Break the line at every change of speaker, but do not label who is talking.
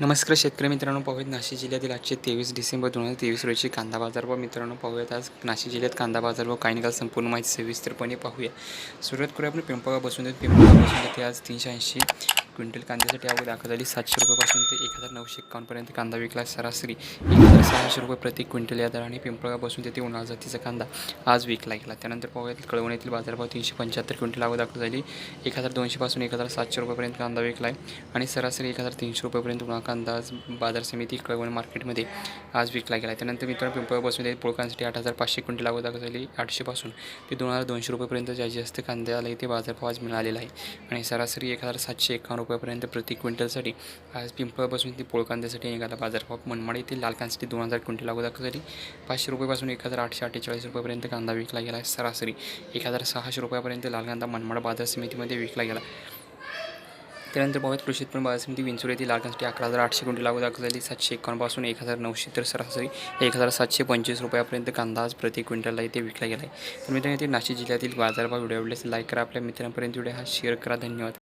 नमस्कार शेतकरी मित्रांनो पाहूयात नाशिक जिल्ह्यातील आजचे तेवीस डिसेंबर दोन हजार तेवीस रोजी कांदा बाजार. व मित्रांनो पाहूयात आज नाशिक जिल्ह्यात कांदा बाजार व काही निकाल संपूर्ण माहिती सविस्तरपणे पाहूया. सुरुवात करूया आपण पिंपळगाव बसून. देत पिंपळगाव बसून देते आज तीनशे ऐंशी क्विंटल कांद्यासाठी आवक दाखल झाली सातशे रुपयापासून ते एक हजार नऊशे एकावन्नपर्यंत कांदा विकला. सरासरी एक हजार सहाशे रुपये प्रति क्विंटल या दराने पिंपळगावपासून तेथे उन्हाळ जातीचा कांदा आज विकला गेला. त्यानंतर पाहूयात कळवण येथील बाजारभाव तीनशे पंच्याहत्तर क्विंटल आवक दाखल झाली. एक हजार दोनशेपासून एक हजार सातशे रुपयापर्यंत कांदा विकला आहे आणि सरासरी एक हजार तीनशे रुपयापर्यंत उन्हाळ कांदा आज बाजार समिती कळवण मार्केटमध्ये आज विकला गेला. त्यानंतर मित्रांनो पिंपळापासून ते पोळकांसाठी आठ हजार पाचशे क्विंटल आवक दाखल झाली. आठशेपासून ते दोन हजार दोनशे रुपयेपर्यंत जास्तीत जास्त कांद्याला इथे बाजारभाव आज मिळालेला आहे. आणि सरासरी एक हजार सातशे एकावन्न रुपयापर्यंत प्रति क्विंटलसाठी आज पिंपळपासून ते पोळकांद्यासाठी निघाला बाजारभाव मनमाड येथील लाल कांद्यासाठी दोन हजार क्विंटल आवक दाखल झाली पाचशे रुपयापासून एक हजार आठशे अठ्ठेचाळीस रुपयापर्यंत कांदा विकला गेला आहे. सरासरी एक हजार सहाशे रुपयापर्यंत लाल कांदा मनमाड बाजार समितीमध्ये विकला गेला. त्यानंतर पाहूयात कृषी उत्पन्न बाजार समिती विंचूर येथील लालकांसाठी अकरा हजार आठशे क्विंटल लागू दाखल झाली सातशे एकावन्नपासून एक हजार नऊशे तर सरासरी एक हजार सातशे पंचवीस रुपयापर्यंत कांदा आज प्रति क्विंटलला इथे विकला गेला आहे. तर मित्रांनो येथे नाशिक जिल्ह्यातील बाजारभाव व्हिडिओ आवडल्यास लाईक करा. आपल्या मित्रांपर्यंत व्हिडिओ हा शेअर करा. धन्यवाद.